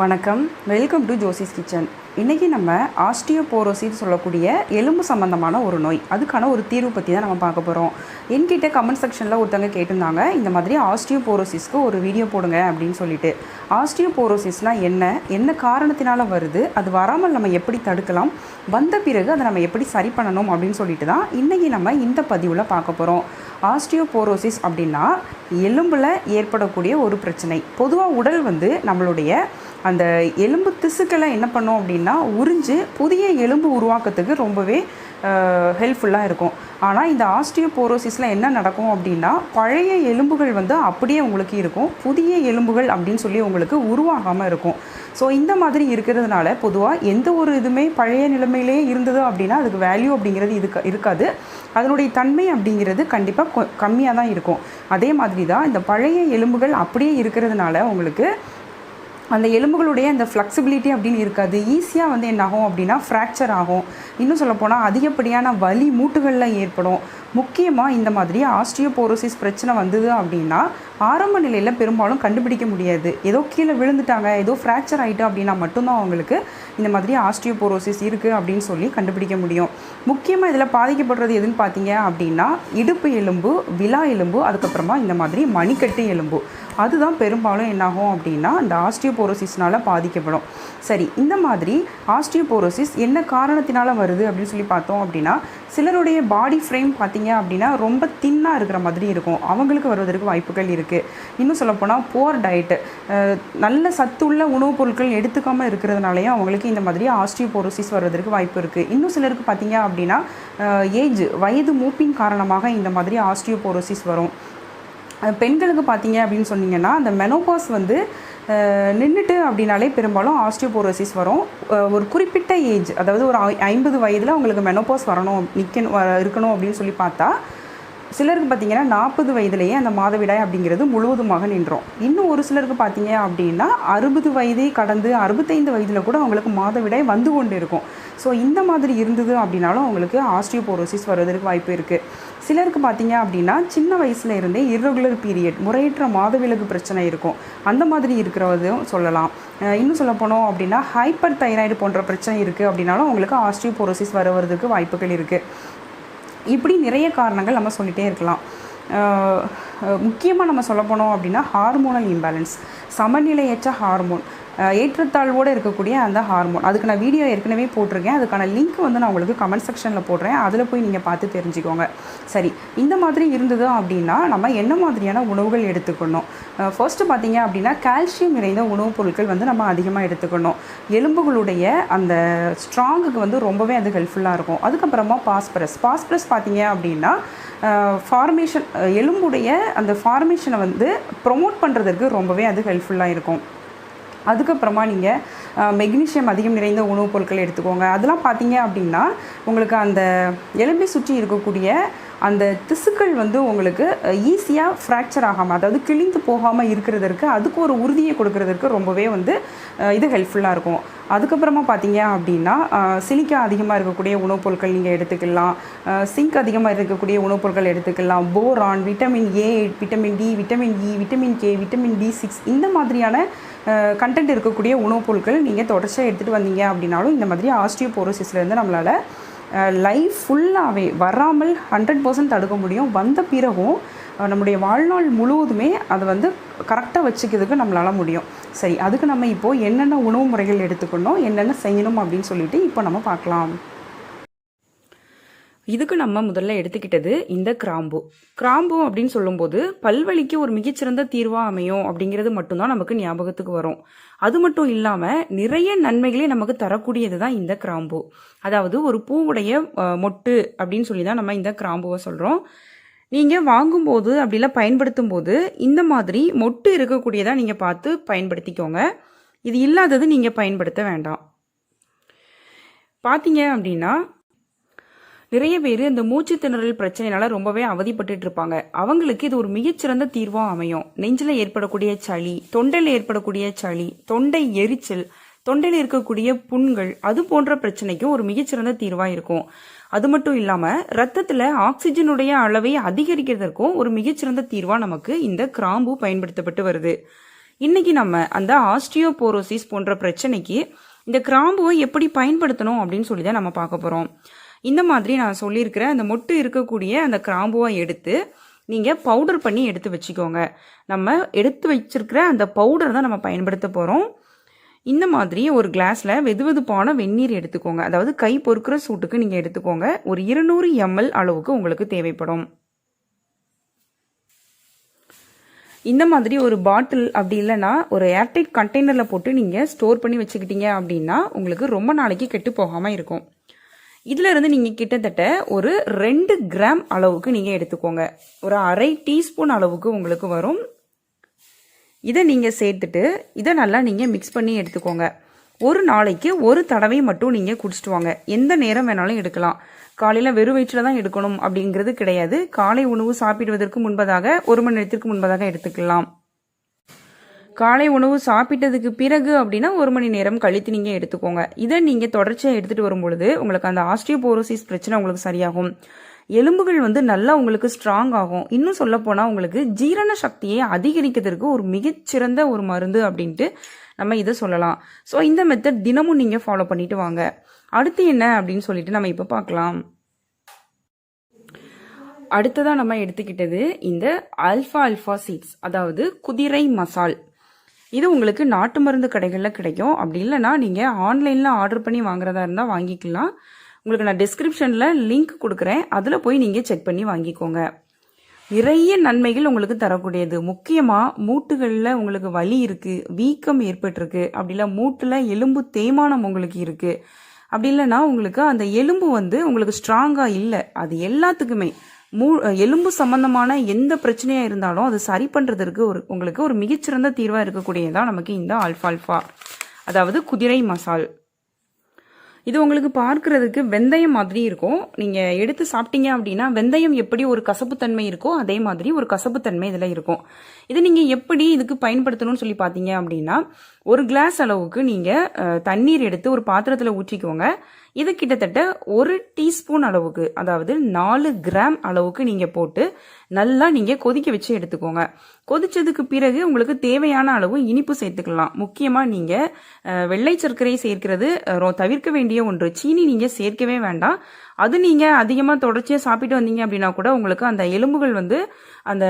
வணக்கம். Welcome to Josie's kitchen இன்றைக்கி நம்ம ஆஸ்டியோபோரோசிஸ் சொல்லக்கூடிய எலும்பு சம்மந்தமான ஒரு நோய். அதுக்கான ஒரு தீர்வு பற்றி தான் நம்ம பார்க்க போகிறோம் என்கிட்ட கமெண்ட் செக்ஷனில் ஒருத்தவங்க கேட்டிருந்தாங்க இந்த மாதிரி ஆஸ்டியோபோரோசிஸ்க்கு ஒரு வீடியோ போடுங்க அப்படின்னு சொல்லிட்டு. ஆஸ்டியோபோரோசிஸ்னால் என்ன என்ன காரணத்தினால வருது அது வராமல் நம்ம எப்படி தடுக்கலாம் வந்த பிறகு அதை நம்ம எப்படி சரி பண்ணணும் அப்படின்னு சொல்லிட்டு தான் இன்றைக்கி நம்ம இந்த பதிவில் பார்க்க போகிறோம் ஆஸ்டியோபோரோசிஸ் அப்படின்னா எலும்பில் ஏற்படக்கூடிய ஒரு பிரச்சனை. பொதுவாக உடல் வந்து நம்மளுடைய அந்த எலும்பு திசுக்களை என்ன பண்ணோம் அப்படின்னா உறிஞ்சு புதிய எலும்பு உருவாக்கத்துக்கு ரொம்பவே ஹெல்ப்ஃபுல்லாக இருக்கும். ஆனால் இந்த ஆஸ்டியோபோரோசிஸில் என்ன நடக்கும் அப்படின்னா பழைய எலும்புகள் வந்து அப்படியே உங்களுக்கு இருக்கும். புதிய எலும்புகள் அப்படின்னு சொல்லி உங்களுக்கு உருவாகாமல் இருக்கும். ஸோ இந்த மாதிரி இருக்கிறதுனால பொதுவாக எந்த ஒரு இதுவுமே பழைய நிலைமையிலேயே இருந்தது அப்படின்னா அதுக்கு வேல்யூ அப்படிங்கிறது இதுக்கு இருக்காது. அதனுடைய தன்மை அப்படிங்கிறது கண்டிப்பாக கம்மியாக தான் இருக்கும். அதே மாதிரி தான் இந்த பழைய எலும்புகள் அப்படியே இருக்கிறதுனால உங்களுக்கு அந்த எலும்புகளுடைய அந்த ஃப்ளெக்சிபிலிட்டி அப்படின்னு இருக்காது. ஈஸியாக வந்து என்ன ஆகும் அப்படின்னா ஃப்ராக்சர் ஆகும். இன்னும் சொல்லப்போனால் அதிகப்படியான வலி மூட்டுகளில் ஏற்படும். முக்கியமாக இந்த மாதிரி ஆஸ்டியோபோரோசிஸ் பிரச்சனை வந்தது அப்படின்னா ஆரம்ப நிலையில் பெரும்பாலும் கண்டுபிடிக்க முடியாது. ஏதோ கீழே விழுந்துட்டாங்க ஏதோ ஃப்ராக்சர் ஆகிட்டு அப்படின்னா மட்டும்தான் அவங்களுக்கு இந்த மாதிரி ஆஸ்டியோபோரோசிஸ் இருக்குது அப்படின்னு சொல்லி கண்டுபிடிக்க முடியும். முக்கியமாக இதில் பாதிக்கப்படுறது எதுன்னு பார்த்தீங்க அப்படின்னா இடுப்பு எலும்பு விலா எலும்பு அதுக்கப்புறமா இந்த மாதிரி மணிக்கட்டு எலும்பு. அதுதான் பெரும்பாலும் என்னாகும் அப்படின்னா இந்த ஆஸ்டியோபோரோசிஸ்னால் பாதிக்கப்படும். சரி இந்த மாதிரி ஆஸ்டியோபோரோசிஸ் என்ன காரணத்தினால வருது அப்படின்னு சொல்லி பார்த்தோம் அப்படின்னா சிலருடைய பாடி ஃப்ரேம் பார்த்திங்க அப்படின்னா ரொம்ப தின்னாக இருக்கிற மாதிரி இருக்கும். அவங்களுக்கு வருவதற்கு வாய்ப்புகள் இருக்குது இன்னும் சொல்லப்போனால் போர் டயட்டு நல்ல சத்துள்ள உணவுப் பொருட்கள் எடுத்துக்காமல் இருக்கிறதுனாலையும் அவங்களுக்கு இந்த மாதிரி ஆஸ்டியோபோரோசிஸ் வருவதற்கு வாய்ப்பு இருக்குது இன்னும் சிலருக்கு பார்த்தீங்க அப்படின்னா ஏஜ் வயது மூப்பின் காரணமாக இந்த மாதிரி ஆஸ்டியோபோரோசிஸ் வரும். பெண்களுக்கு பார்த்தீங்க அப்படின்னு சொன்னீங்கன்னா அந்த மெனோபாஸ் வந்து நின்றுட்டு அப்படின்னாலே பெரும்பாலும் ஆஸ்டியோபோரோசிஸ் வரும். ஒரு குறிப்பிட்ட ஏஜ் அதாவது ஒரு ஐம்பது வயதில் அவங்களுக்கு மெனோபாஸ் வரணும் நிற்கணும் இருக்கணும் அப்படின்னு சொல்லி பார்த்தா சிலருக்கு பார்த்தீங்கன்னா நாற்பது வயதுலேயே அந்த மாதவிடாய் அப்படிங்கிறது முழுவதுமாக நின்றோம். இன்னும் ஒரு சிலருக்கு பார்த்தீங்க அப்படின்னா அறுபது வயதை கடந்து அறுபத்தைந்து வயதில் கூட அவங்களுக்கு மாதவிடாய் வந்து கொண்டு இருக்கும் ஸோ இந்த மாதிரி இருந்தது அப்படின்னாலும் அவங்களுக்கு ஆஸ்டியோபோரோசிஸ் வருவதற்கு வாய்ப்பு இருக்குது சிலருக்கு பார்த்தீங்க அப்படின்னா சின்ன வயசுல இருந்தே இர்ரெகுலர் பீரியட் முறையற்ற மாதவிலகு பிரச்சனை இருக்கும். அந்த மாதிரி இருக்கிறதும் சொல்லலாம். இன்னும் சொல்ல போனோம் அப்படின்னா ஹைப்பர் தைராய்டு போன்ற பிரச்சனை இருக்குது அப்படின்னாலும் அவங்களுக்கு ஆஸ்டியோபோரோசிஸ் வருவதற்கு வாய்ப்புகள் இருக்குது இப்படி நிறைய காரணங்கள் நம்ம சொல்லிகிட்டே இருக்கலாம். முக்கியமாக நம்ம சொல்ல போனோம் அப்படின்னா ஹார்மோனல் இம்பேலன்ஸ் சமநிலையற்ற ஹார்மோன் ஏற்றத்தாழ்வோடு இருக்கக்கூடிய அந்த ஹார்மோன் அதுக்கு நான் வீடியோ ஏற்கனவே போட்டிருக்கேன். அதுக்கான லிங்க் வந்து நான் உங்களுக்கு கமெண்ட் செக்ஷனில் போடுறேன். அதில் போய் நீங்கள் பார்த்து தெரிஞ்சுக்கோங்க. சரி இந்த மாதிரி இருந்தது அப்படின்னா நம்ம என்ன மாதிரியான உணவுகள் எடுத்துக்கணும்? ஃபர்ஸ்ட்டு பார்த்தீங்க அப்படின்னா கால்சியம் நிறைந்த உணவுப் பொருட்கள் வந்து நம்ம அதிகமாக எடுத்துக்கணும். எலும்புகளுடைய அந்த ஸ்ட்ராங்குக்கு வந்து ரொம்பவே அது ஹெல்ப்ஃபுல்லாக இருக்கும். அதுக்கப்புறமா பாஸ்பரஸ் பாஸ்பரஸ் பார்த்தீங்க அப்படின்னா ஃபார்மேஷன் எலும்புடைய அந்த ஃபார்மேஷனை வந்து ப்ரொமோட் பண்ணுறதுக்கு ரொம்பவே அது ஹெல்ப்ஃபுல்லாக இருக்கும். அதுக்கப்புறமா நீங்கள் மெக்னீஷியம் அதிகம் நிறைந்த உணவுப் பொருட்கள் எடுத்துக்கோங்க. அதெல்லாம் பார்த்தீங்க அப்படின்னா உங்களுக்கு அந்த எலும்பை சுற்றி இருக்கக்கூடிய அந்த திசுக்கள் வந்து உங்களுக்கு ஈஸியாக ஃப்ராக்சர் ஆகாமல் அதாவது கிழிந்து போகாமல் இருக்கிறதற்கு அதுக்கு ஒரு உறுதியை கொடுக்கறதற்கு ரொம்பவே வந்து இது ஹெல்ப்ஃபுல்லாக இருக்கும். அதுக்கப்புறமா பார்த்தீங்க அப்படின்னா சிலிக்கா அதிகமாக இருக்கக்கூடிய உணவுப் பொருட்கள் நீங்கள் எடுத்துக்கலாம். சிங்க் அதிகமாக இருக்கக்கூடிய உணவுப் பொருட்கள் எடுத்துக்கலாம். Boron vitamin A vitamin D vitamin E vitamin K vitamin B six இந்த மாதிரியான கண்டென்ட் இருக்கக்கூடிய உணவுப் பொருட்கள் நீங்கள் தொடர்ச்சியாக எடுத்துகிட்டு வந்தீங்க அப்படின்னாலும் இந்த மாதிரி ஆஸ்டியோபோரோசிஸ்லேருந்து நம்மளால் லைஃப் ஃபுல்லாகவே வராமல் ஹண்ட்ரட் பர்சன்ட் தடுக்க முடியும். வந்த பிறகும் நம்முடைய வாழ்நாள் முழுவதுமே அதை வந்து கரெக்டாக வச்சுக்கிறதுக்கு நம்மளால் முடியும். சரி அதுக்கு நம்ம இப்போது என்னென்ன உணவு முறைகள் எடுத்துக்கணும் என்னென்ன செய்யணும் அப்படின்னு சொல்லிட்டு இப்போ நம்ம பார்க்கலாம். இதுக்கு நம்ம முதல்ல எடுத்துக்கிட்டது இந்த கிராம்பு. கிராம்பு அப்படின்னு சொல்லும்போது பல்வழிக்கு ஒரு மிகச்சிறந்த தீர்வாக அமையும் அப்படிங்கிறது மட்டும்தான் நமக்கு ஞாபகத்துக்கு வரும். அது மட்டும் இல்லாமல் நிறைய நன்மைகளே நமக்கு தரக்கூடியது தான் இந்த கிராம்பு. அதாவது ஒரு பூவுடைய மொட்டு அப்படின்னு சொல்லி தான் நம்ம இந்த கிராம்புவை சொல்கிறோம் நீங்கள் வாங்கும்போது அப்படிலாம் பயன்படுத்தும் போது இந்த மாதிரி மொட்டு இருக்கக்கூடியதாக நீங்கள் பார்த்து பயன்படுத்திக்கோங்க. இது இல்லாதது நீங்கள் பயன்படுத்த வேண்டாம். பார்த்தீங்க அப்படின்னா நிறைய பேர் இந்த மூச்சு திணறல் பிரச்சனைனால ரொம்பவே அவதிப்பட்டு இருப்பாங்க அவங்களுக்கு இது ஒரு மிகச்சிறந்த தீர்வாக அமையும். நெஞ்சில் ஏற்படக்கூடிய சளி தொண்டையில் ஏற்படக்கூடிய சளி தொண்டை எரிச்சல் தொண்டையில் இருக்கக்கூடிய புண்கள் அது போன்ற பிரச்சனைக்கும் ஒரு மிகச்சிறந்த தீர்வாக இருக்கும். அது மட்டும் இல்லாமல் ரத்தத்தில் ஆக்சிஜனுடைய அளவை அதிகரிக்கிறதற்கும் ஒரு மிகச்சிறந்த தீர்வாக நமக்கு இந்த கிராம்பு பயன்படுத்தப்பட்டு வருது. இன்னைக்கு நம்ம அந்த ஆஸ்டியோபோரோசிஸ் போன்ற பிரச்சனைக்கு இந்த கிராம்புவை எப்படி பயன்படுத்தணும் அப்படின்னு சொல்லி தான் நம்ம பார்க்க போகிறோம் இந்த மாதிரி நான் சொல்லியிருக்கிற அந்த மொட்டு இருக்கக்கூடிய அந்த கிராம்புவை எடுத்து நீங்கள் பவுடர் பண்ணி எடுத்து வச்சுக்கோங்க. நம்ம எடுத்து வச்சிருக்கிற அந்த பவுடர் தான் நம்ம பயன்படுத்த போகிறோம் இந்த மாதிரி ஒரு கிளாஸில் வெதுவெதுப்பான வெந்நீர் எடுத்துக்கோங்க. அதாவது கை பொறுக்கிற சூட்டுக்கு நீங்கள் எடுத்துக்கோங்க. ஒரு இருநூறு எம்எல் அளவுக்கு உங்களுக்கு தேவைப்படும். இந்த மாதிரி ஒரு பாட்டில் அப்படி இல்லைன்னா ஒரு ஏர்டைட் கண்டெய்னரில் போட்டு நீங்கள் ஸ்டோர் பண்ணி வச்சுக்கிட்டீங்க அப்படின்னா உங்களுக்கு ரொம்ப நாளைக்கு கெட்டு போகாமல் இருக்கும். இதில் இருந்து நீங்கள் கிட்டத்தட்ட ஒரு ரெண்டு கிராம் அளவுக்கு நீங்கள் எடுத்துக்கோங்க. ஒரு அரை டீஸ்பூன் அளவுக்கு உங்களுக்கு வரும். இதை நீங்கள் சேர்த்துட்டு இதை நல்லா நீங்கள் மிக்ஸ் பண்ணி எடுத்துக்கோங்க. ஒரு நாளைக்கு ஒரு தடவை மட்டும் நீங்கள் குடிச்சிட்டு வாங்க. எந்த நேரம் வேணாலும் எடுக்கலாம். காலையில் வெறும் வயிற்றில் தான் எடுக்கணும் அப்படிங்கிறது கிடையாது. காலை உணவு சாப்பிடுவதற்கு முன்பதாக ஒரு மணி நேரத்திற்கு முன்பதாக எடுத்துக்கலாம். காலை உணவு சாப்பிட்டதுக்கு பிறகு அப்படின்னா ஒரு மணி நேரம் கழித்து நீங்கள் எடுத்துக்கோங்க. இதை நீங்கள் தொடர்ச்சியாக எடுத்துகிட்டு வரும்பொழுது உங்களுக்கு அந்த ஆஸ்டியோபோரோசிஸ் பிரச்சனை உங்களுக்கு சரியாகும். எலும்புகள் வந்து நல்லா உங்களுக்கு ஸ்ட்ராங் ஆகும். இன்னும் சொல்ல போனால் உங்களுக்கு ஜீரண சக்தியை அதிகரிக்கிறதுக்கு ஒரு மிகச்சிறந்த ஒரு மருந்து அப்படின்ட்டு நம்ம இதை சொல்லலாம். ஸோ இந்த மெத்தட் தினமும் நீங்கள் ஃபாலோ பண்ணிட்டு வாங்க. அடுத்து என்ன அப்படின்னு சொல்லிட்டு நம்ம இப்போ பார்க்கலாம். அடுத்ததாக நம்ம எடுத்துக்கிட்டது இந்த அல்ஃபா அல்ஃபா சீட்ஸ் அதாவது குதிரை மசால். இது உங்களுக்கு நாட்டு மருந்து கடைகளில் கிடைக்கும். அப்படி இல்லைன்னா நீங்கள் ஆன்லைனில் ஆர்டர் பண்ணி வாங்குறதா இருந்தால் வாங்கிக்கலாம். உங்களுக்கு நான் டிஸ்கிரிப்ஷனில் லிங்க் கொடுக்குறேன். அதில் போய் நீங்கள் செக் பண்ணி வாங்கிக்கோங்க. நிறைய நன்மைகள் உங்களுக்கு தரக்கூடியது. முக்கியமாக மூட்டுகளில் உங்களுக்கு வலி இருக்குது வீக்கம் ஏற்பட்டிருக்கு. அப்படி இல்லை மூட்டில் எலும்பு தேய்மானம் உங்களுக்கு இருக்குது அப்படி இல்லைன்னா உங்களுக்கு அந்த எலும்பு வந்து உங்களுக்கு ஸ்ட்ராங்காக இல்லை. அது எல்லாத்துக்குமே மூ எலும்பு சம்பந்தமான எந்த பிரச்சனையாக இருந்தாலும் அது சரி பண்ணுறதுக்கு ஒரு உங்களுக்கு ஒரு மிகச்சிறந்த தீர்வாக இருக்கக்கூடியதான் நமக்கு இந்த அல்ஃபால்ஃபா அதாவது குதிரை மசால். இது உங்களுக்கு பார்க்கறதுக்கு வெந்தயம் மாதிரி இருக்கும். நீங்கள் எடுத்து சாப்பிட்டீங்க அப்படின்னா வெந்தயம் எப்படி ஒரு கசப்புத்தன்மை இருக்கோ அதே மாதிரி ஒரு கசப்புத்தன்மை இதில் இருக்கும். இது நீங்கள் எப்படி இதுக்கு பயன்படுத்தணும்னு சொல்லி பார்த்தீங்க அப்படின்னா ஒரு கிளாஸ் அளவுக்கு நீங்கள் தண்ணீர் எடுத்து ஒரு பாத்திரத்தில் ஊற்றிக்கோங்க. இது கிட்டத்தட்ட ஒரு டீஸ்பூன் அளவுக்கு அதாவது நாலு கிராம் அளவுக்கு நீங்கள் போட்டு நல்லா நீங்கள் கொதிக்க வச்சு எடுத்துக்கோங்க. கொதிச்சதுக்கு பிறகு உங்களுக்கு தேவையான அளவு இனிப்பு சேர்த்துக்கலாம். முக்கியமாக நீங்கள் வெள்ளை சர்க்கரை சேர்க்கிறது தவிர்க்க வேண்டிய ஒன்று. சீனி நீங்கள் சேர்க்கவே வேண்டாம். அது நீங்கள் அதிகமாக தொடர்ச்சியாக சாப்பிட்டு வந்தீங்க அப்படின்னா கூட உங்களுக்கு அந்த எலும்புகள் வந்து அந்த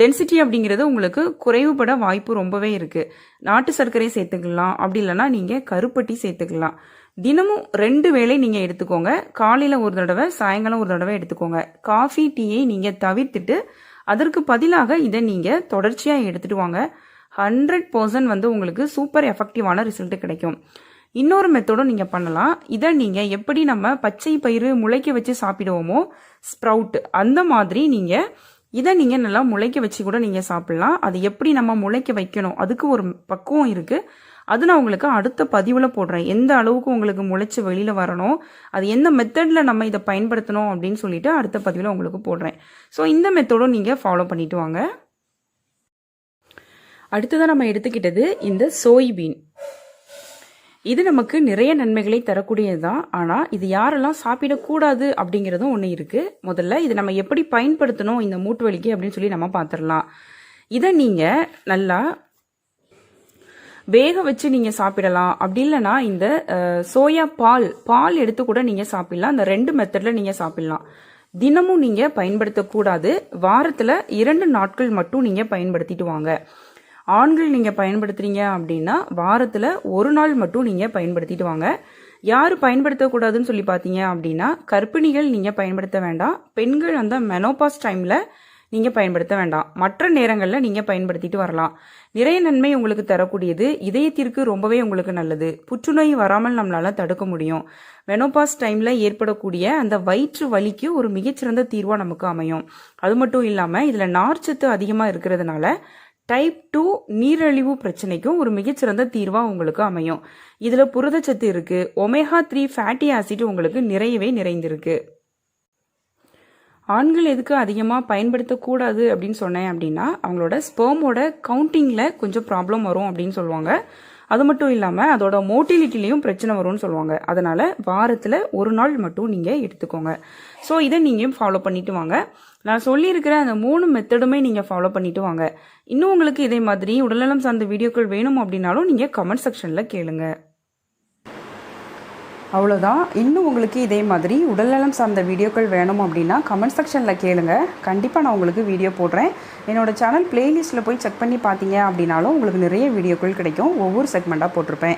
டென்சிட்டி அப்படிங்கிறது உங்களுக்கு குறைவுபட வாய்ப்பு ரொம்பவே இருக்குது நாட்டு சர்க்கரை சேர்த்துக்கலாம். அப்படி இல்லைன்னா நீங்கள் கருப்பட்டி சேர்த்துக்கலாம். தினமும் ரெண்டு வேளை நீங்கள் எடுத்துக்கோங்க. காலையில் ஒரு தடவை சாயங்காலம் ஒரு தடவை எடுத்துக்கோங்க. காஃபி டீயை நீங்கள் தவிர்த்துட்டு அதற்கு பதிலாக இதை நீங்கள் தொடர்ச்சியாக எடுத்துட்டு வாங்க. ஹண்ட்ரட் பர்சன்ட் வந்து உங்களுக்கு சூப்பர் எஃபெக்டிவான ரிசல்ட் கிடைக்கும். இன்னொரு மெத்தடும் நீங்கள் பண்ணலாம். இதை நீங்கள் எப்படி நம்ம பச்சை பயிறு முளைக்க வச்சு சாப்பிடுவோமோ ஸ்ப்ரவுட் அந்த மாதிரி நீங்கள் இதை நீங்கள் நல்லா முளைக்க வச்சு கூட நீங்கள் சாப்பிட்லாம். அது எப்படி நம்ம முளைக்க வைக்கணும் அதுக்கு ஒரு பக்குவம் இருக்குது அது நான் உங்களுக்கு அடுத்த பதிவில் போடுறேன். எந்த அளவுக்கு உங்களுக்கு முளைச்சி வெளியில் வரணும் அது எந்த மெத்தடில் நம்ம இதை பயன்படுத்தணும் அப்படின்னு சொல்லிட்டு அடுத்த பதிவில் உங்களுக்கு போடுறேன். ஸோ இந்த மெத்தடும் நீங்கள் ஃபாலோ பண்ணிட்டு வாங்க. அடுத்ததாக நம்ம எடுத்துக்கிட்டது இந்த சோய்பீன் இது நமக்கு நிறைய நன்மைகளை தரக்கூடியது தான் ஆனால் இது யாரெல்லாம் சாப்பிடக்கூடாது அப்படிங்கிறதும் ஒன்று இருக்குது முதல்ல இது நம்ம எப்படி பயன்படுத்தணும் இந்த மூட்டு வலிக்கு அப்படின்னு சொல்லி நம்ம பார்த்துடலாம் இதை நீங்கள் நல்லா வேக வச்சு நீங்கள் சாப்பிடலாம். அப்படி இல்லைன்னா இந்த சோயா பால் பால் எடுத்து கூட நீங்கள் சாப்பிடலாம். இந்த ரெண்டு மெத்தடில் நீங்கள் சாப்பிடலாம். தினமும் நீங்கள் பயன்படுத்தக்கூடாது. வாரத்தில் இரண்டு நாட்கள் மட்டும் நீங்கள் பயன்படுத்திட்டு வாங்க. ஆண்கள் நீங்கள் பயன்படுத்துறீங்க அப்படின்னா வாரத்தில் ஒரு நாள் மட்டும் நீங்கள் பயன்படுத்திட்டு வாங்க. யார் பயன்படுத்தக்கூடாதுன்னு சொல்லி பார்த்தீங்க அப்படின்னா கர்ப்பிணிகள் நீங்கள் பயன்படுத்த வேண்டாம். பெண்கள் அந்த மெனோபாஸ் டைமில் நீங்கள் பயன்படுத்த வேண்டாம். மற்ற நேரங்களில் நீங்கள் பயன்படுத்திட்டு வரலாம். நிறைய நன்மை உங்களுக்கு தரக்கூடியது. இதயத்திற்கு ரொம்பவே உங்களுக்கு நல்லது. புற்றுநோய் வராமல் நம்மளால் தடுக்க முடியும். மெனோபாஸ் டைமில் ஏற்படக்கூடிய அந்த வயிற்று வலிக்கு ஒரு மிகச்சிறந்த தீர்வாக நமக்கு அமையும். அது மட்டும் இல்லாமல் இதில் நார்ச்சத்து அதிகமாக இருக்கிறதுனால டைப் டூ நீரிழிவு பிரச்சனைக்கும் ஒரு மிகச்சிறந்த தீர்வாக உங்களுக்கு அமையும். இதில் புரதச்சத்து இருக்குது ஒமேகா த்ரீ ஃபேட்டி ஆசிட் உங்களுக்கு நிறையவே நிறைந்திருக்கு. ஆண்கள் எதுக்கு அதிகமாக பயன்படுத்தக்கூடாது அப்படின்னு சொன்னேன் அப்படின்னா அவங்களோட ஸ்பெர்மோட கவுண்டிங்கில் கொஞ்சம் ப்ராப்ளம் வரும் அப்படின்னு சொல்லுவாங்க. அது மட்டும் இல்லாமல் அதோட மோட்டிலிட்டிலையும் பிரச்சனை வரும்னு சொல்லுவாங்க. அதனால் வாரத்தில் ஒரு நாள் மட்டும் நீங்கள் எடுத்துக்கோங்க. ஸோ இதை நீங்கள் ஃபாலோ பண்ணிட்டு வாங்க. நான் சொல்லியிருக்கிற அந்த மூணு மெத்தடுமே நீங்கள் ஃபாலோ பண்ணிட்டு வாங்க. இன்னும் உங்களுக்கு இதே மாதிரி உடல்நலம் சார்ந்த வீடியோக்கள் வேணும் அப்படின்னாலும் நீங்கள் கமெண்ட் செக்ஷனில் கேளுங்கள் அவ்வளோதான் இன்னும் உங்களுக்கு இதே மாதிரி உடல்நலம் சார்ந்த வீடியோக்கள் வேணும் அப்படின்னா கமெண்ட் செக்ஷனில் கேளுங்க. கண்டிப்பாக நான் உங்களுக்கு வீடியோ போடுறேன். என்னோட சேனல் பிளேலிஸ்ட்டில் போய் செக் பண்ணி பார்த்தீங்க அப்படின்னாலும் உங்களுக்கு நிறைய வீடியோக்கள் கிடைக்கும். ஒவ்வொரு செக்மெண்ட்டாக போட்டிருப்பேன்.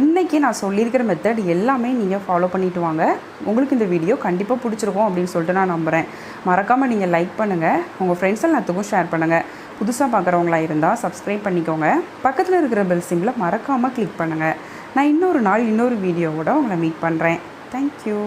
இன்றைக்கி நான் சொல்லியிருக்கிற மெத்தட் எல்லாமே நீங்கள் ஃபாலோ பண்ணிட்டு வாங்க. உங்களுக்கு இந்த வீடியோ கண்டிப்பாக பிடிச்சிருக்கும் அப்படின்னு சொல்லிட்டு நான் நம்புகிறேன் மறக்காமல் நீங்கள் லைக் பண்ணுங்கள் உங்கள் ஃப்ரெண்ட்ஸ் எல்லாத்துக்கும் ஷேர் பண்ணுங்கள் புதுசாக பார்க்குறவங்களா இருந்தால் சப்ஸ்கிரைப் பண்ணிக்கோங்க. பக்கத்தில் இருக்கிற பெல் சிம்மில் மறக்காமல் கிளிக் பண்ணுங்கள் நான் இன்னொரு நாள் இன்னொரு வீடியோவோட உங்களை மீட் பண்ணுறேன் தேங்க்யூ